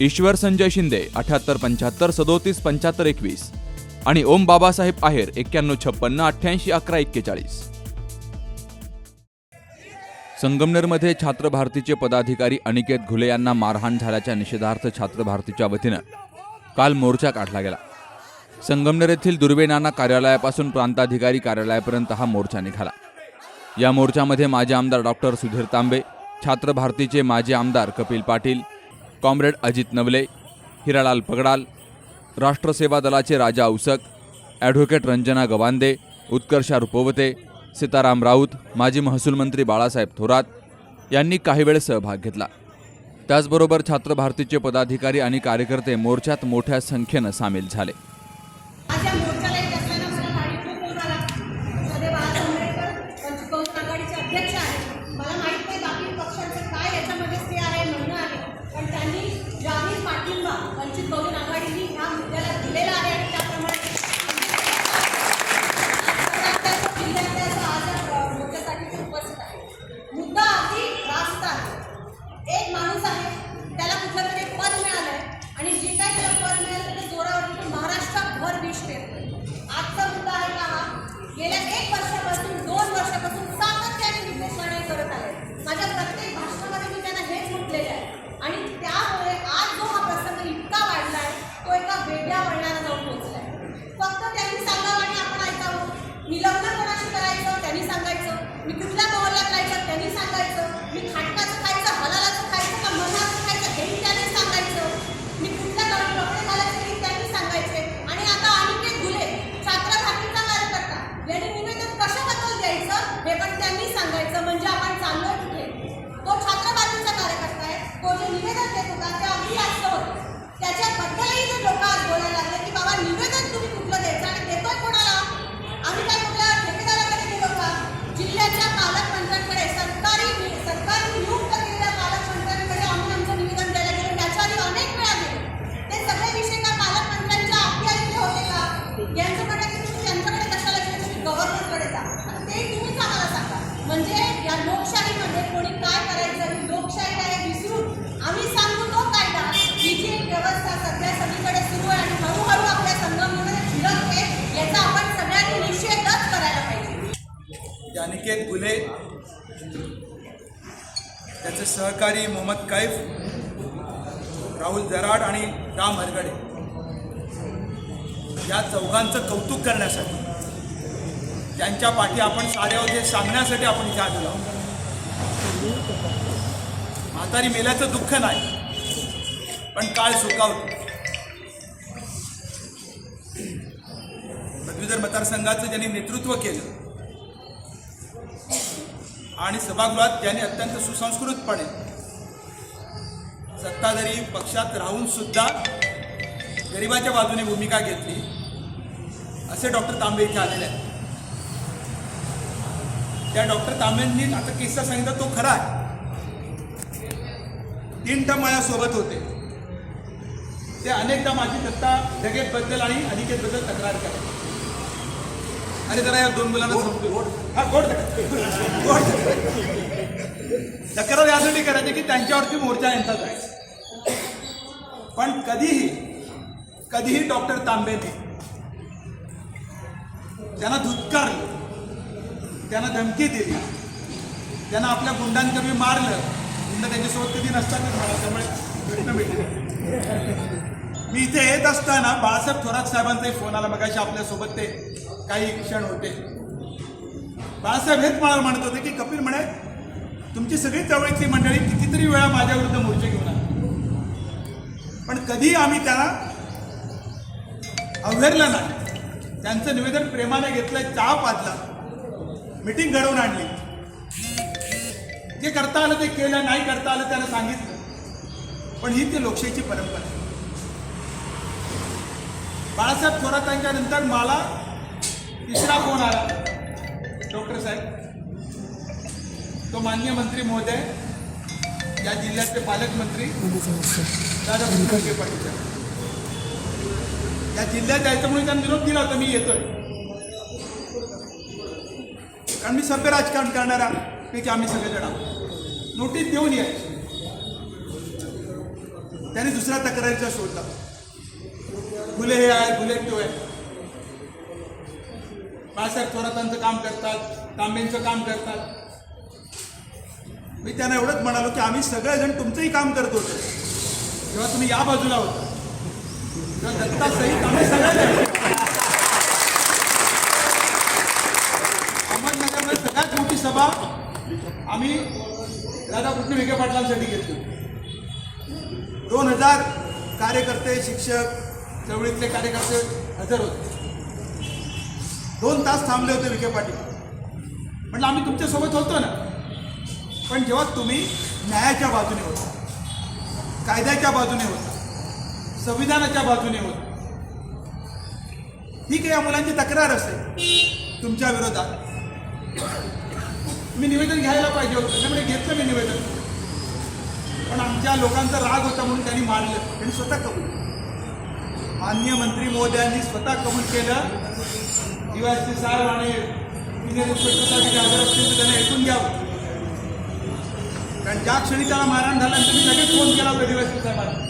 ईश्वर संजय शिंदे अठ्याहत्तर पंच्याहत्तर सदोतीस पंच्याहत्तर एकवीस. आणि ओम बाबासाहेब आहेर एक्क्याण्णव छप्पन्न अठ्ठ्याऐंशी अकरा एक्केचाळीस. संगमनेरमध्ये छात्र भारतीचे पदाधिकारी अनिकेत घुले यांना मारहाण झाल्याच्या निषेधार्थ छात्र भारतीच्या वतीनं काल मोर्चा काढला गेला. संगमनेर येथील दुर्वे नाना कार्यालयापासून प्रांताधिकारी कार्यालयापर्यंत हा मोर्चा निघाला. या मोर्चामध्ये माजी आमदार डॉक्टर सुधीर तांबे छात्र भारतीचे माजी आमदार कपिल पाटील कॉम्रेड अजित नवले हिरालाल पगडाल राष्ट्रसेवा दलाचे राजा औसक ॲडव्होकेट रंजना गवांदे उत्कर्षा रुपवते सीताराम राऊत माजी महसूल मंत्री बाळासाहेब थोरात यांनी काही वेळ सहभाग घेतला. त्याचबरोबर छात्र भारतीचे पदाधिकारी आणि कार्यकर्ते मोर्चात मोठ्या संख्येनं सामील झाले. मोहल्ल्यात त्यांनी सांगायचं मी खाटकाचं खायचं सहकारी मोहम्मद कैफ राहुल जराड आणि राम हरगडे. या चौघांचं कौतुक करण्यासाठी त्यांच्या पाठी आपण सारे आहोत सांगण्यासाठी आपण इथे आलेलो आहोत. म्हातारी मेल्याचं दुःख नाही पण काळ सुखावतो. पदवीधर मतदारसंघाचं ज्यांनी नेतृत्व केलं आणि सभागृहात त्यांनी अत्यंत सुसंस्कृतपणे सत्ताधारी पक्षात राहून सुद्धा गरिबाच्या बाजूने भूमिका घेतली. असे डॉक्टर तांबे इथे आलेले आहेत. त्या डॉक्टर तांबेंनी आता किस्सा सांगितला तो खरा आहे. तीन टर्म माझ्यासोबत होते. ते अनेकदा माझी दत्ता जगेबद्दल आणि अनिकेतबद्दल तक्रार करायचे अरे जरा या दोन मुलांना हा गोड तक्रार. गोड तक्रार. तक्रार यासाठी करायची की त्यांच्यावरती मोर्चा यांचा जायचा पण कधीही कधीही डॉक्टर तांबेने त्यांना धुतकारलं त्यांना धमकी दिली. त्यांना आपल्या गुंडांकमी मारलं. गुंड त्यांच्यासोबत कधी नसतातच मला त्यामुळे प्रश्न मिळते मी इथे येत असताना बाळासाहेब थोरात साहेबांचाही फोन आला बघायचे आपल्यासोबत ते काही क्षण होते. बाळासाहेब हेच मला म्हणत होते की कपिल म्हणे तुमची सगळी चळवळीची मंडळी कितीतरी वेळा माझ्याविरुद्ध मोर्चे घेऊन आली. पण कधी आम्ही त्याला अवहेरलं नाही. त्यांचं निवेदन प्रेमाने घेतलं चहा पाजला मिटिंग घडवून आणली. जे करता आलं ते केलं नाही करता आलं त्यानं सांगितलं. पण ही ती लोकशाहीची परंपरा आहे. बाळासाहेब थोरातांच्या नंतर मला तिसरा कोण आला? डॉक्टर साहेब तो मान्य मंत्री महोदय या जिल्ह्याचे पालकमंत्री दादा विखे पाटील साहेब. या जिल्ह्यात जायचं म्हणून त्यांनी निरोप दिला होता मी येतोय. कारण मी सभ्य राजकारण करणारा पैकी आम्ही सगळेजण आहोत. नोटीस देऊन यायची. त्याने दुसऱ्या तक्रारीचा शोधला फुले हे आहे बुलेट टू आहे बाळासाहेब थोरातांचं काम करतात तांबेंचं काम करतात. मी त्यांना एवढंच म्हणालो की आम्ही सगळेजण तुमचंही काम करत होतो. जेव्हा तुम्ही या बाजूला होता. तेव्हा दत्ता सहित आम्ही सगळेजण. अहमदनगरमध्ये सगळ्यात मोठी सभा आम्ही राधाकृष्ण विखे पाटलांसाठी घेतली. दोन हजार कार्यकर्ते शिक्षक चळवळीतले कार्यकर्ते हजर होते. दोन तास थांबले होते विखे पाटील. म्हटलं आम्ही तुमच्यासोबत होतो ना. पण जेव्हा तुम्ही न्यायाच्या बाजूने होता कायद्याच्या बाजूने होता संविधानाच्या बाजूने होता ठीक आहे या मुलांची तक्रार असेल तुमच्या विरोधात मी निवेदन घ्यायला पाहिजे होतं. त्यामुळे घेतलं मी निवेदन. पण आमच्या लोकांचा राग होता म्हणून त्यांनी मारलं. त्यांनी स्वतः कबूल माननीय मान्य मंत्री महोदयांनी स्वतः कबूल केलं. डीवायसी साहेब आणि सिनियर इन्स्पेक्टरसाठी जे असतील त्यांना ऐकून घ्यावं कारण ज्या क्षणी त्याला मारहाण झाल्यानंतर मी लगेच फोन केला होता डीवायसी साहेबांना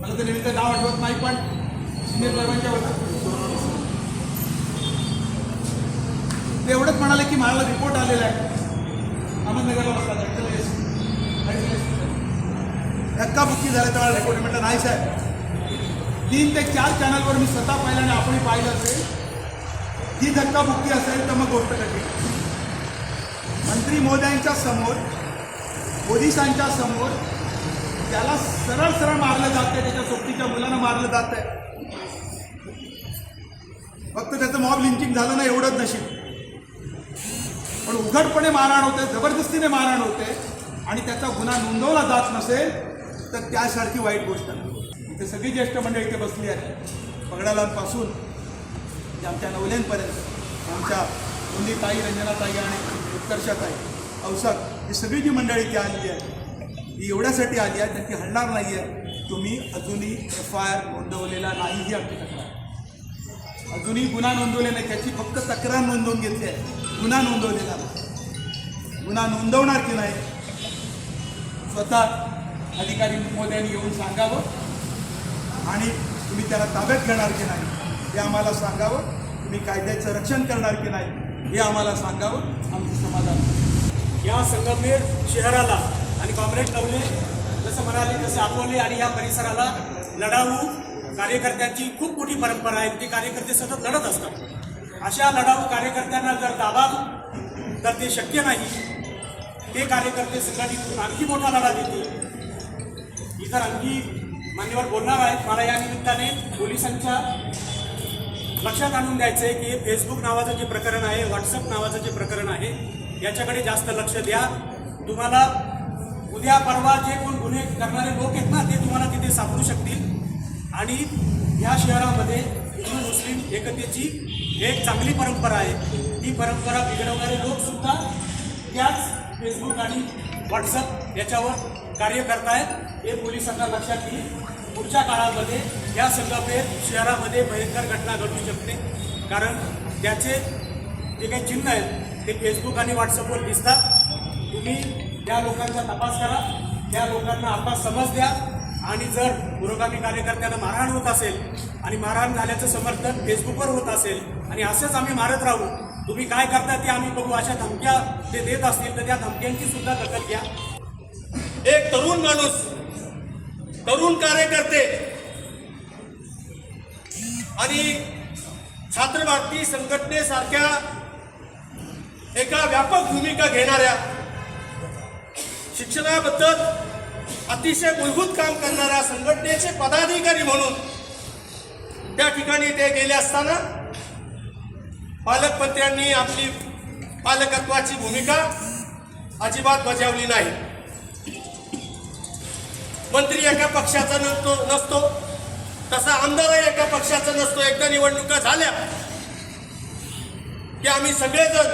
मला ते नेमकं नाव आठवत नाही पण सिनियर साहेबांच्या ते एवढंच म्हणाले की मला रिपोर्ट आलेला आहे. अहमदनगरला बसला धक्काबुक्की झाल्या त्याला रिपोर्ट म्हटलं नाही साहेब तीन ते चार चॅनलवर मी स्वतः पाहिलं आणि आपण पाहिलं असेल. ही धक्काबुक्की असेल तर मग गोष्ट कठीण मंत्री महोदयांच्या समोर पोलिसांच्या समोर त्याला सरळ सरळ मारलं जातंय त्याच्या सोबतीच्या मुलांना मारलं जात आहे. फक्त त्याचं मॉब लिंचिंग झालं ना एवढंच नशीब. पण उघडपणे मारहाण होते जबरदस्तीने मारहाण होते आणि त्याचा गुन्हा नोंदवला जात नसेल तर त्यासारखी वाईट गोष्ट नाही. इथे सगळी ज्येष्ठ मंडळी इथे बसली आहेत. पगडालांपासून आमच्या नवल्यांपर्यंत आमच्या दोन्ही ताई रंजनाताई आणि उत्कर्षाताई औसाद ही सगळी जी मंडळी इथे आलेली आहे ही एवढ्यासाठी आली आहे त्याची हलणार नाही आहे तुम्ही अजूनही एफ आय आर नोंदवलेला नाही ही आमची तक्रार अजूनही गुन्हा नोंदवले नाही त्याची फक्त तक्रार नोंदवून घेतली आहे. गुन्हा नोंदवलेला नाही. गुन्हा नोंदवणार की नाही स्वतः अधिकारी महोदयांनी येऊन सांगावं. आणि तुम्ही त्याला ताब्यात घेणार की नाही हे आम्हाला सांगावं. तुम्ही कायद्याचं रक्षण करणार की नाही हे आम्हाला सांगावं. आमचं समाधान या संगमनेर शहराला आणि कॉम्रेड नवले जसं म्हणाले तसे अकोले आणि या परिसराला लढाऊ कार्यकर्त्यांची खूप मोठी परंपरा आहे. ते कार्यकर्ते सतत लढत असतात. अशा लढाऊ कार्यकर्त्यांना जर दाबाल तर ते शक्य नाही. ते कार्यकर्ते संघटित आणखी मोठा लढा देतील. इतर आणखी मान्यवर बोलणार आहेत. मला या निमित्ताने पोलिसांच्या लक्षात आणून द्यायचं आहे की हे फेसबुक नावाचं जे प्रकरण आहे व्हॉट्सअप नावाचं जे प्रकरण आहे याच्याकडे जास्त लक्ष द्या. तुम्हाला उद्या परवा जे कोण गुन्हे करणारे लोक आहेत ना ते तुम्हाला तिथे सापडू शकतील. आणि या शहरामध्ये हिंदू मुस्लिम एकतेची एक चांगली परंपरा आहे. ती परंपरा बिघडवणारे लोकसुद्धा त्याच फेसबुक आणि व्हॉट्सअप याच्यावर कार्य करतायत. हे पोलिसांना लक्षात येईल. पुढच्या काळामध्ये या संगमेर शहरामध्ये भयंकर घटना घडू शकते. कारण त्याचे जे काही चिन्ह आहेत ते फेसबुक आणि व्हॉट्सअपवर दिसतात. तुम्ही त्या लोकांचा तपास करा त्या लोकांना आता समज द्या आणि जर पुरोगामी कार्यकर्त्यांना मारहाण होत असेल आणि मारहाण झाल्याचं समर्थन फेसबुकवर होत असेल आणि असंच आम्ही मारत राहू तुम्ही काय करता ते आम्ही बघू. अशा धमक्या ते देत असतील तर त्या धमक्यांची सुद्धा दखल घ्या. एक तरुण माणूस तरुण कार्यकर्ते. आणि छात्र भारती संघटनेसारख्या एका व्यापक भूमिका घेणाऱ्या शिक्षणाबद्दल अतिशय मूलभूत काम करणाऱ्या संघटनेचे पदाधिकारी म्हणून त्या ठिकाणी ते गेले असताना पालकमंत्र्यांनी आपली पालकत्वाची भूमिका अजिबात बजावली नाही. मंत्री एका पक्षाचा नसतो नसतो. तसा आमदारही एका पक्षाचा नसतो. एकदा निवडणुका झाल्या की आम्ही सगळेजण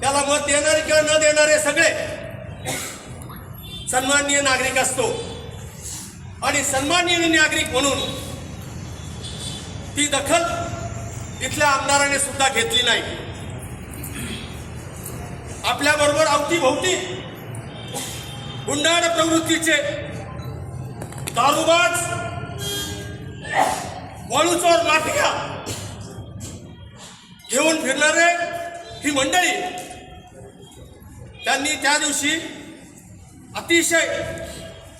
त्याला मत देणारे किंवा न देणारे सगळे सन्माननीय नागरिक असतो. आणि सन्माननीय नागरिक म्हणून ती दखल इथल्या आमदाराने सुद्धा घेतली नाही. आपल्या बरोबर अवतीभोवती गुंडाळ प्रवृत्तीचे दारुबाज वाळूचोर माफिया घेऊन फिरणारे ही मंडळी त्यांनी त्या दिवशी अतिशय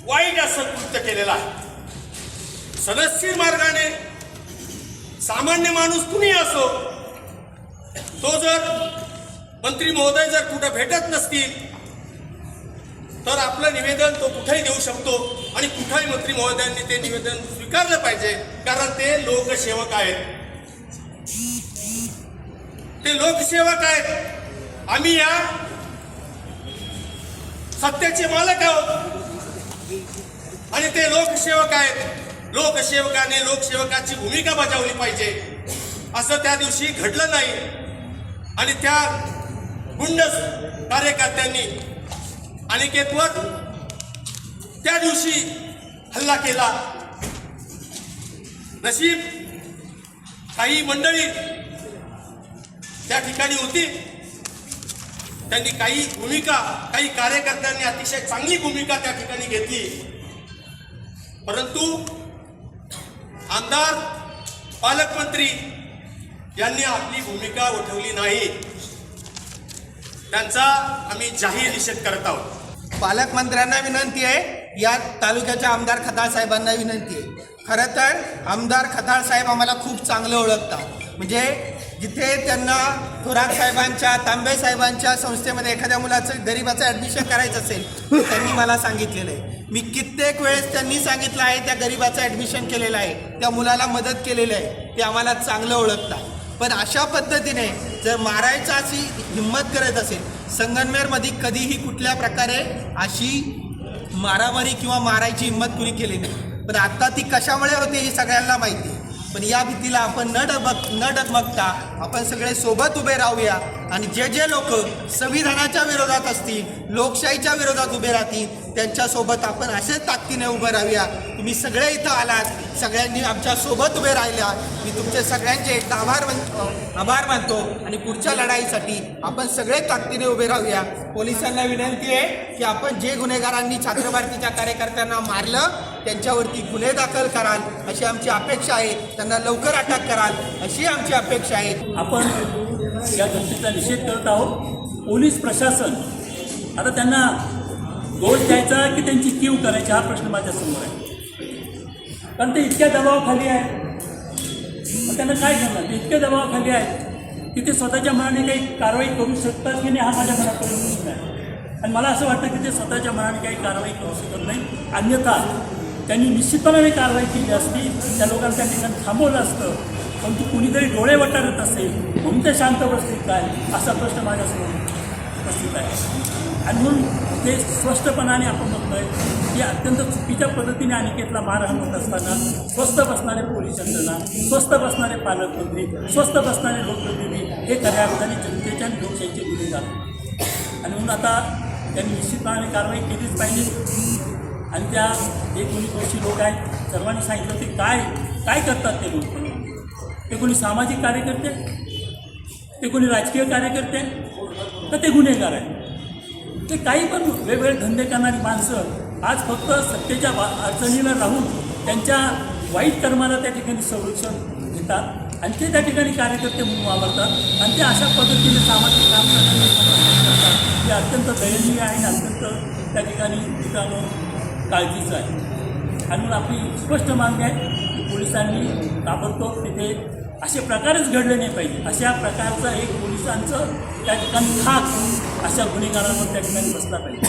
वाईट असं कृत्य केलेलं आहे. सदस्यीर मार्गाने सामान्य माणूस कुणी असो तो जर मंत्री महोदय जर कुठं भेटत नसतील तर आपलं निवेदन तो कुठेही देऊ शकतो आणि कुठेही मंत्री महोदयांनी ते निवेदन स्वीकारलं पाहिजे कारण ते लोकसेवक आहेत. ते लोकसेवक आहेत. आम्ही या सत्तेचे मालक आहोत. आणि ते लोकसेवक आहेत. लोकसेवकाने लोकसेवकाची भूमिका बजावली पाहिजे. असं त्या दिवशी घडलं नाही. आणि त्या गुंड कार्यकर्त्यांनी अनिकेतवर त्या दिवशी हल्ला केला. नशीब काही मंडळी त्या ठिकाणी होती. त्यांनी काही भूमिका काही कार्यकर्त्यांनी अतिशय चांगली भूमिका त्या ठिकाणी घेतली. परंतु आमदार पालकमंत्री यांनी आपली भूमिका उठवली नाही. त्यांचा आम्ही जाहीर निषेध करत आहोत. पालकमंत्र्यांना विनंती आहे या तालुक्याच्या आमदार खताळ साहेबांना विनंती आहे. खरं तर आमदार खताळ साहेब आम्हाला खूप चांगलं ओळखतात. म्हणजे जिथे त्यांना थोरात साहेबांच्या तांबे साहेबांच्या संस्थेमध्ये एखाद्या मुलाचं गरीबाचं ॲडमिशन करायचं असेल तर त्यांनी मला सांगितलेलं आहे. मी कित्येक वेळेस त्यांनी सांगितलं आहे त्या गरीबाचं ॲडमिशन केलेलं आहे त्या मुलाला मदत केलेली आहे ते आम्हाला चांगलं ओळखतात. पण अशा पद्धतीने जर मारायचा अशी हिंमत करत असेल संगमनेरमध्ये कधीही कुठल्या प्रकारे अशी मारामारी किंवा मारायची हिंमत कुणी केली नाही. पण आत्ता ती कशामुळे होते हे सगळ्यांना माहिती पण या भीतीला आपण न डबक न डगमगता आपण सगळे सोबत उभे राहूया. आणि जे जे लोक संविधानाच्या विरोधात असतील लोकशाहीच्या विरोधात उभे राहतील त्यांच्यासोबत आपण असेच ताकदीने उभं राहूया. तुम्ही सगळे इथं आलात सगळ्यांनी आमच्यासोबत उभे राहिल्या. मी तुमचे सगळ्यांचे एकदा आभार मानतो आभार मानतो. आणि पुढच्या लढाईसाठी आपण सगळे ताकदीने उभे राहूया. पोलिसांना विनंती आहे की आपण जे गुन्हेगारांनी छात्र भारतीच्या कार्यकर्त्यांना मारलं त्यांच्यावरती गुन्हे दाखल कराल अशी आमची अपेक्षा आहे. त्यांना लवकर अटक कराल अशी आमची अपेक्षा आहे. आपण या घटनेचा निषेध करत आहोत. पोलीस प्रशासन आता त्यांना दोष द्यायचा की त्यांची कीव करायची हा प्रश्न माझ्यासमोर आहे. कारण ते इतक्या दबावाखाली आहे मग त्यांना काय करणार? ते इतक्या दबावाखाली आहे की ते स्वतःच्या मनाने काही कारवाई करू शकतात की नाही हा माझ्या मनापर्यंत प्रश्न आहे. आणि मला असं वाटतं की ते स्वतःच्या मनाने काही कारवाई करू शकत नाही. अन्यथा त्यांनी निश्चितपणाने कारवाई केली असती त्या लोकांना त्या ठिकाणी थांबवलं असतं. पण तू कुणीतरी डोळे वटारत असेल म्हणून ते शांत बसतील काय? असा प्रश्न माझ्यासमोर उपस्थित आहे. आणि म्हणून ते स्पष्टपणाने आपण बघतोय की अत्यंत चुकीच्या पद्धतीने अनिकेतला मारहाण होत असताना स्वस्त बसणारे पोलीस यंत्रणा स्वस्त बसणारे पालकमंत्री स्वस्त बसणारे लोकप्रतिनिधी हे खऱ्या अर्थाने जनतेच्या आणि लोकशाहीचे जातात आणि म्हणून आता त्यांनी निश्चितपणाने कारवाई केलीच पाहिजे. आणि त्या जे कोणी लोक आहेत. सर्वांनी सांगितलं ते काय काय करतात ते लोक? ते कोणी सामाजिक कार्यकर्ते? ते कोणी राजकीय कार्यकर्ते? तर ते गुन्हेगार आहेत. ते काही पण वेगवेगळे धंदे करणारी माणसं आज फक्त सत्तेच्या अडचणीला राहून त्यांच्या वाईट कर्माला त्या ठिकाणी संरक्षण घेतात आणि ते त्या ठिकाणी कार्यकर्ते म्हणून वावरतात आणि ते अशा पद्धतीने सामाजिक काम करतात. ते अत्यंत दयनीय आहे आणि अत्यंत त्या ठिकाणी ठिकाणं काळजीचं आहे. आणि म्हणून आपली स्पष्ट मागणी आहे की पोलिसांनी ताबडतोब तिथे असे प्रकारच घडले नाही पाहिजे. अशा प्रकारचं एक पोलिसांचं त्या ठिकाणी खाक अशा गुन्हेगारांवर त्या ठिकाणी बसला पाहिजे.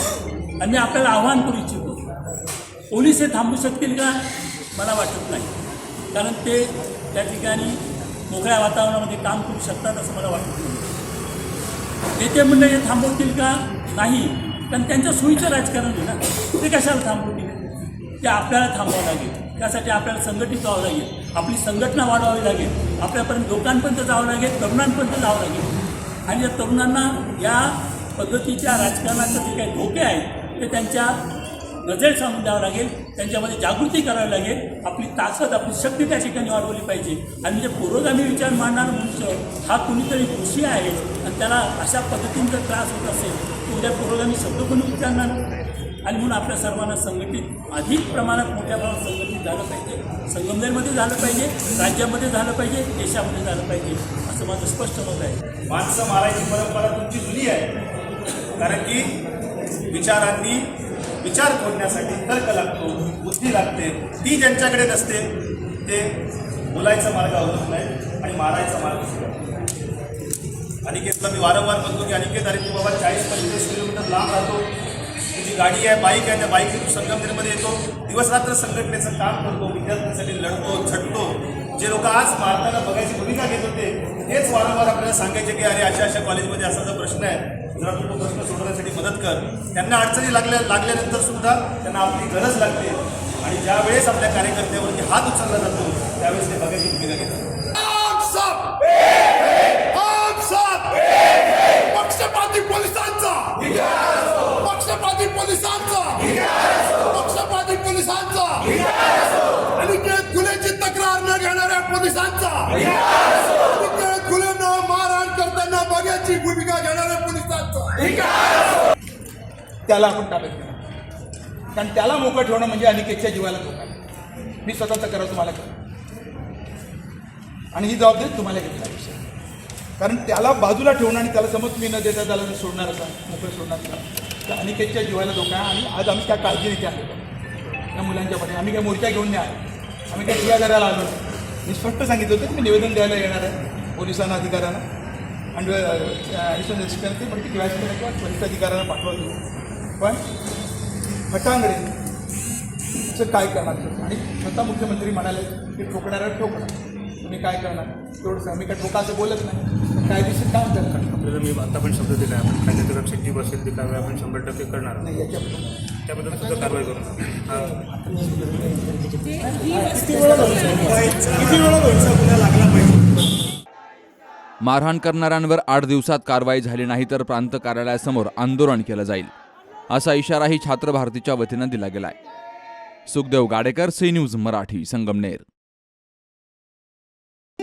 आणि मी आपल्याला आव्हान करू इच्छितो. पोलीस हे थांबू शकतील का? मला वाटत नाही. कारण ते त्या ठिकाणी मोकळ्या वातावरणामध्ये काम करू शकतात असं मला वाटत नाही. नेते म्हणणं हे थांबवतील का? नाही. कारण त्यांच्या सोयीचं राजकारण आहे ना ते कशाला थांबवतील ते आपल्याला थांबवावं लागेल. त्यासाठी आपल्याला संघटित व्हावं लागेल. आपली संघटना वाढवावी लागेल. आपल्यापर्यंत लोकांपर्यंत जावं लागेल तरुणांपर्यंत जावं लागेल. आणि या तरुणांना या पद्धतीच्या राजकारणाचे जे काही धोके आहेत ते त्यांच्या नजरेत सांगून द्यावं लागेल. त्यांच्यामध्ये जागृती करावी लागेल. आपली ताकद आपली शक्ती त्या ठिकाणी वाढवली पाहिजे. आणि म्हणजे पुरोगामी विचार मांडणारा मनुष्य हा कुणीतरी दोषी आहे आणि त्याला अशा पद्धतीने जर त्रास होत असेल तर उद्या पुरोगामी शब्द कोणी उच्चारणार. आणि म्हणून आपल्या सर्वांना संघटित अधिक प्रमाणात मोठ्या प्रमाणात संघटित झालं पाहिजे. संगमनेरमध्ये झालं पाहिजे राज्यामध्ये झालं पाहिजे देशामध्ये झालं पाहिजे. असं माझं स्पष्ट मत आहे. माणसं मारायची परंपरा तुमची जुनी आहे. कारण की विचारांनी विचार खोडण्यासाठी तर्क लागतो बुद्धी लागते. ती ज्यांच्याकडे नसते ते बोलायचा मार्ग अवलंबून नाही आणि मारायचा मार्ग अनिकेतला मी वारंवार म्हणतो की अनिकेत अरे तू बाबा चाळीस पंचेचाळीस किलोमीटर लांब राहतो. तुझी गाडी आहे बाईक आहे त्या बाईकने तू संगमनेरमध्ये येतो. दिवस रात्र संघटनेचं काम करतो विद्यार्थ्यांसाठी लढतो झटतो. जे लोक आज मारताना बघायची भूमिका घेत होते हेच वारंवार आपल्याला सांगायचे की अरे अशा अशा कॉलेजमध्ये असा जो प्रश्न आहे. जरा तू प्रश्न सोडवण्यासाठी मदत कर. त्यांना अडचणी लागल्या लागल्यानंतर सुद्धा त्यांना आपली गरज लागते. आणि ज्या वेळेस आपल्या कार्यकर्त्यावरती हात उचलला जातो त्यावेळेस ते बघायची भूमिका घेतात. पक्षपाती पोलिसांचा. पक्षपाती पोलिसांचा. पक्षपाती पोलिसांचा. अनिकेत गुन्ह्याची तक्रार न घेणाऱ्या पोलिसांचा. गुन्ह्यांना मारहाण करताना बघ्याची भूमिका घेणाऱ्या त्याला आपण ताब्यात घेणार. कारण त्याला मोकळं ठेवणं म्हणजे अनिकेतच्या जीवाला धोका आहे. मी स्वतःचा करा तुम्हाला करा आणि ही जबाबदारी तुम्हाला घेतला विषय कारण त्याला बाजूला ठेवणं आणि त्याला समज मी न देता त्याला मी सोडणार असा मोकळं सोडणार असा तर अनिकेतच्या जीवाला धोका आहे. आणि आज आम्ही त्या काळजीने त्या आलेलो मुलांच्या पाठी. आम्ही काय मोर्चा घेऊन नाही आलो. आम्ही काय ठिया करायला आलो मी स्पष्ट सांगितलं होतं की मी निवेदन द्यायला येणार आहे पोलिसांना अधिकाऱ्यांना. आणि ॲडिशनल रजिस्टर ते म्हणजे किंवा किंवा पोलीस अधिकाऱ्यांना पाठवलं. पण फटांगडे काय करणार? आणि स्वतः मुख्यमंत्री म्हणाले की ठोकणारा ठोकणार. तुम्ही काय करणार? तेवढंच आम्ही काय ठोका असं बोलत नाही. कायदेशीर काम करणार. आपल्याला मी आता पण शब्द दिला आहे आपण कायद्याच्या लक्षात जी बसेल ती कारवाई आपण शंभर टक्के करणार आहोत. नाही याच्याबद्दल. त्याबद्दल सुद्धा कारवाई करू. हा. किती वेळा लागला पाहिजे. मारहाण करणाऱ्यांवर आठ दिवसात कारवाई झाली नाही तर प्रांत कार्यालयासमोर आंदोलन केलं जाईल असा इशाराही छात्र भारतीच्या वतीनं दिला गेलाय. Sukhdev Gadekar C news Marathi Sangamner.